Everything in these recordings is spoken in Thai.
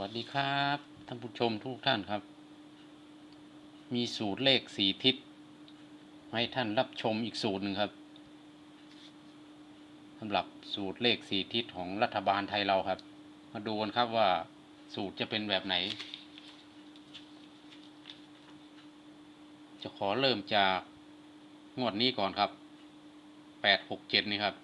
วัสดีครับท่านผู้ชมทุกท่านครับ มีสูตรเลขสีทิศให้ท่านรับชมอีกสูตรหนึ่งครับสำหรับสูตรเลขสีทิศของรัฐบาลไทยเราครับ มาดูกันครับว่าสูตรจะเป็นแบบไหน จะขอเริ่มจากงวดนี้ก่อนครับแปดหกเจ็ดนี่ครับ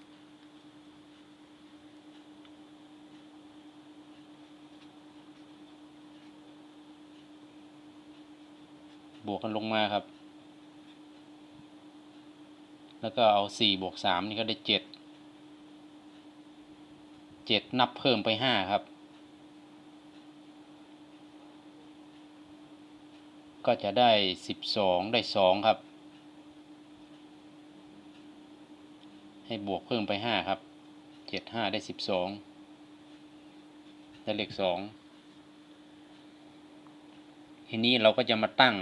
วกกันลงมาครับ แล้วก็เอาสี่บวกสามนี่ก็ได้เจ็ดเจ็ดนับเพิ่มไปห้าครับ ก็จะได้สิบสองได้สองครับ ให้บวกเพิ่มไปห้าครับเจ็ดห้าได้สิบสองได้เลขสองทีนี้เราก็จะมาตั้ง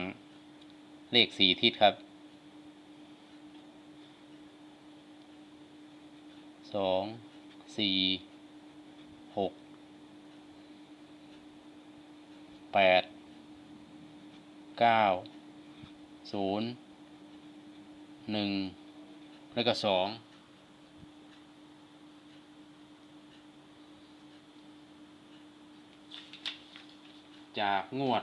เลขสี่ทิศครับสองสี่หกแปดเก้าศูนย์หนึ่งแล้วก็สองจากงวด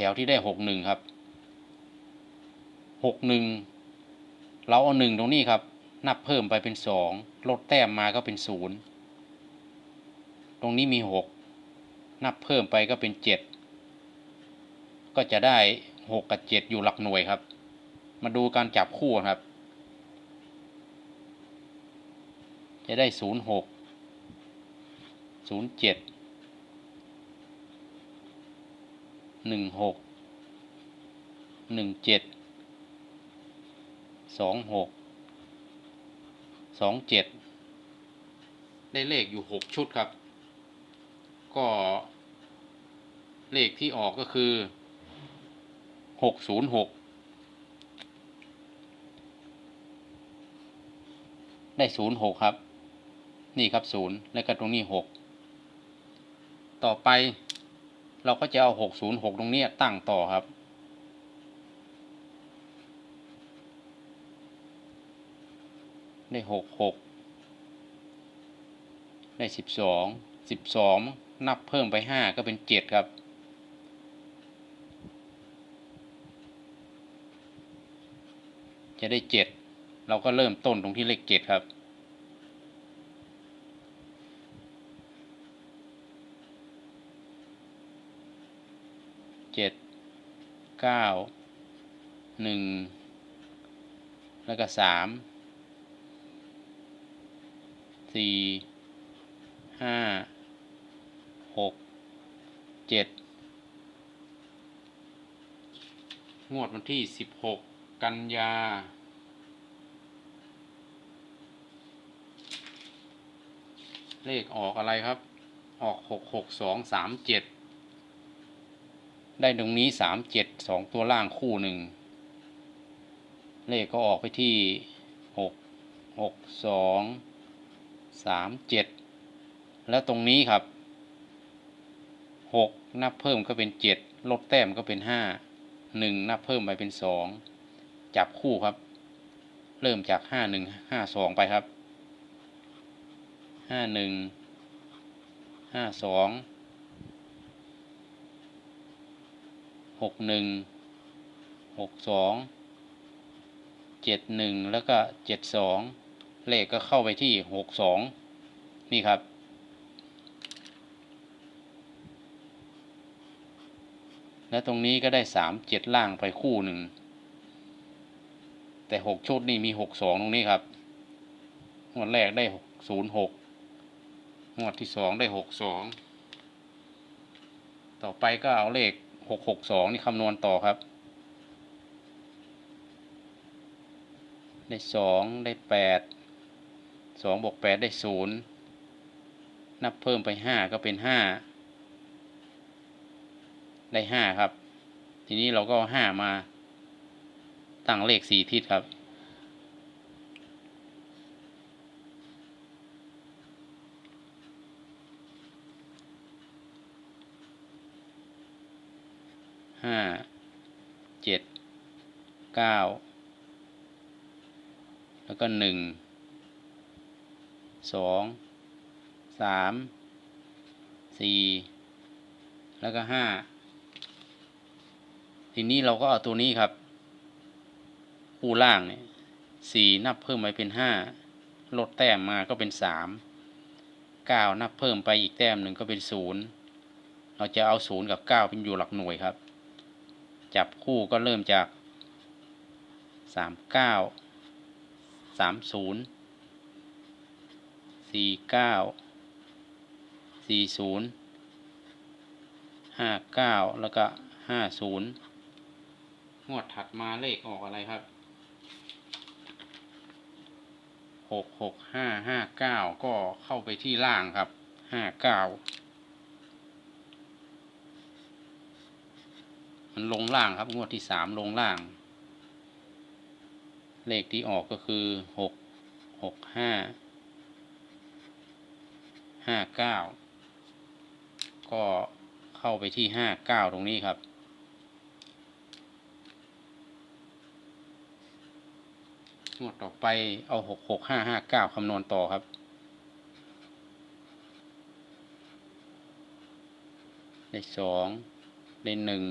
แถวที่ได้หกหนึ่งครับหกหนึ่งเราเอาหนึ่งตรงนี้ครับ นับเพิ่มไปเป็นสองลดแต้มมาก็เป็นศูนย์ตรงนี้มีหกนับเพิ่มไปก็เป็นเจ็ดก็จะได้หกกับเจ็ดอยู่หลักหน่วยครับ มาดูการจับคู่ครับ จะได้ศูนย์หกศูนย์เจ็ด หนึ่งหกหนึ่งเจ็ดสองหกสองเจ็ดได้เลขอยู่หกชุดครับ ก็ เลขที่ออกก็คือหกศูนย์หกได้ศูนย์หกครับ นี่ครับศูนย์แล้วก็ตรงนี้หกต่อไป เราก็จะเอาหกศูนย์หกตรงนี้ตั้งต่อครับ ได้หกหกได้สิบสองสิบสองนับเพิ่มไปห้าก็เป็นเจ็ดครับ จะได้เจ็ดเราก็เริ่มต้นตรงที่เลขเจ็ดครับ เจ็ด เก้าหนึ่งแล้วก็สามสี่ห้าหกเจ็ดงวดวันที่สิบหกกันยาเลขออกอะไรครับ ออกหกหกสองสามเจ็ด ได้ตรงนี้สามเจ็ดสองตัวล่างคู่หนึ่ง เลขก็ออกไปที่หกหกสองสามเจ็ดแล้วตรงนี้ครับหกนับเพิ่มก็เป็นเจ็ดลดแต้มก็เป็นห้าหนึ่งนับเพิ่มไปเป็นสองจับคู่ครับ เริ่มจากห้าหนึ่งห้าสองไปครับห้าหนึ่งห้าสอง หกหนึ่งหกสองเจ็ดหนึ่งแล้วก็เจ็ดสองเลขก็เข้าไปที่หกสองนี่ครับ และตรงนี้ก็ได้สามเจ็ดล่างไปคู่หนึ่ง แต่หกชุดนี่มีหกสองตรงนี้ครับงวดแรกได้ศูนย์หกงวดที่สองได้หกสองต่อไปก็เอาเลข หกหกสองนี่คำนวณต่อครับ ได้สองได้แปดสองบวกแปดได้ศูนย์นับเพิ่มไปห้าก็เป็นห้าได้ห้าครับ ทีนี้เราก็ห้ามาตั้งเลขสี่ทิศครับ ห้าเจ็ดเก้าแล้วก็หนึ่งสองสามสี่แล้วก็ห้าทีนี้เราก็เอาตัวนี้ครับ คู่ล่างเนี่ยสี่นับเพิ่มไปเป็นห้าลดแต้มมาก็เป็นสามเก้านับเพิ่มไปอีกแต้มหนึ่งก็เป็นศูนย์เราจะเอาศูนย์กับเก้าเป็นอยู่หลักหน่วยครับ จับคู่ก็เริ่มจากสามเก้าสามศูนย์สี่เก้าสี่ศูนย์ห้าเก้าแล้วก็ห้าศูนย์งวดถัดมาเลขออกอะไรครับหกหกห้าห้าเก้าก็เข้าไปที่ล่างครับห้าเก้า มันลงล่างครับงวดที่สามลงล่าง เลขที่ออกก็คือหกหกห้าห้าเก้าก็เข้าไปที่ห้าเก้าตรงนี้ครับ งวดต่อไปเอาหกหกห้าห้าเก้าคำนวณต่อครับได้สองได้หนึ่ง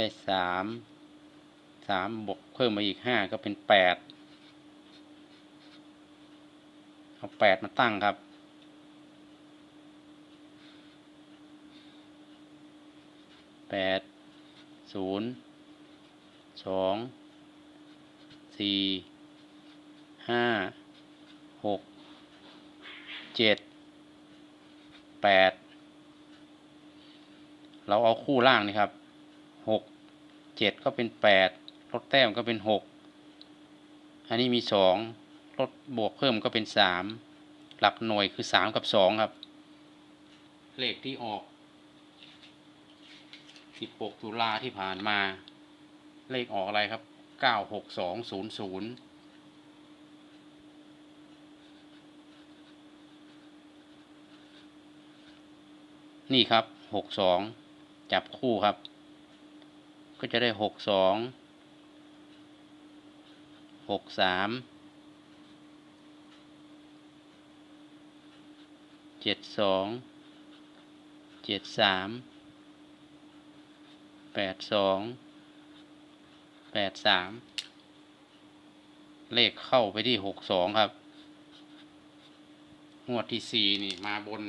ได้สามสามบวกเพิ่มมาอีกห้าก็เป็นแปดเอาแปดมาตั้งครับ แปด ศูนย์ สอง สี่ ห้า หก เจ็ด แปด เราเอาคู่ล่างนี่ครับ หกเจ็ดก็เป็นแปดลดแต้มก็เป็นหกอันนี้มีสองลดบวกเพิ่มก็เป็นสามหลักหน่วยคือสามกับสองครับ เลขที่ออก16ตุลาที่ผ่านมา เลขออกอะไรครับ96200นี่ครับ62จับคู่ครับ ก็จะได้62 63 72 73แปดสองแปดสามเลขเข้าไปที่หกสองครับ งวดที่สี่นี่มาบน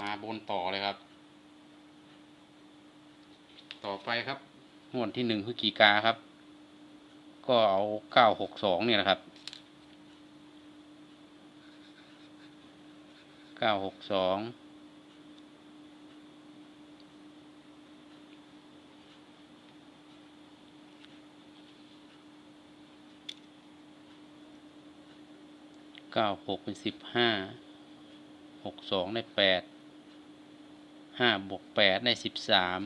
มาบนต่อเลยครับ ต่อไปครับงวดที่หนึ่งคือกีกาครับ ก็เอาเก้าหกสองเนี่ยนะครับเก้าหกสองเก้าหกเป็นสิบห้าหกสองได้แปดห้าบวกแปดได้สิบสาม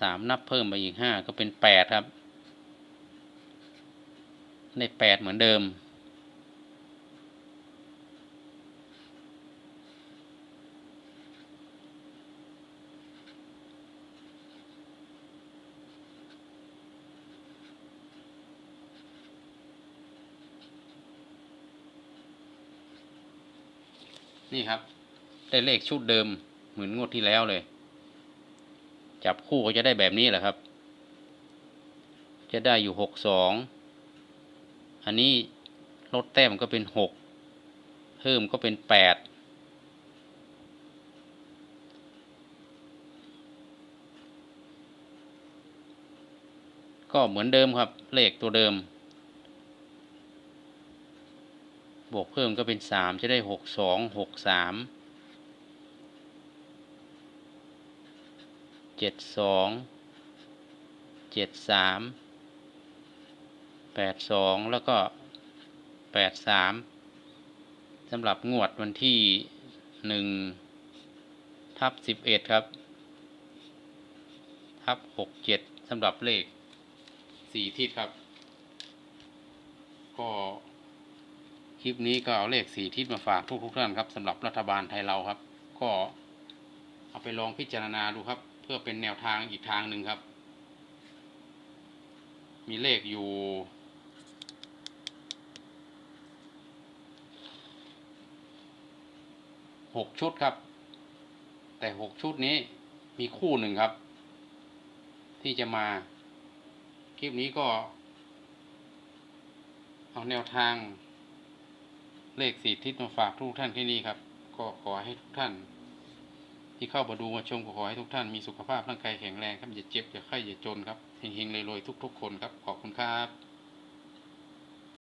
สามนับเพิ่มไปอีกห้าก็เป็นแปดครับ ได้แปดเหมือนเดิม นี่ครับ ได้เลขชุดเดิมเหมือนงวดที่แล้วเลย จับคู่ก็จะได้แบบนี้แหละครับ จะได้อยู่หกสองอันนี้ลดแต้มก็เป็นหกเพิ่มก็เป็นแปดก็เหมือนเดิมครับ เลขตัวเดิม บวกเพิ่มก็เป็นสามจะได้หกสองหกสาม เจ็ดสองเจ็ดสามแปดสองแล้วก็แปดสามสำหรับงวดวันที่หนึ่งทับสิบเอ็ดครับ ทับหกเจ็ดสำหรับเลขสี่ทิศครับ ก็คลิปนี้ก็เอาเลขสี่ทิศมาฝากทุกทุกท่านครับสำหรับรัฐบาลไทยเราครับ ก็เอาไปลองพิจารณาดูครับ เพื่อเป็นแนวทางอีกทางหนึ่งครับ มีเลขอยู่หกชุดครับ แต่หกชุดนี้มีคู่หนึ่งครับ ที่จะมา คลิปนี้ก็ เอาแนวทาง เลขสี่ทิศมาฝากทุกท่านที่นี่ครับ ก็ขอให้ทุกท่าน ที่เข้ามาดูมาชมขอให้ทุกท่านมีสุขภาพร่างกายแข็งแรงครับอย่าเจ็บอย่าไข้อย่าจนครับเฮงๆเลยๆทุก ๆ คนครับขอบคุณครับ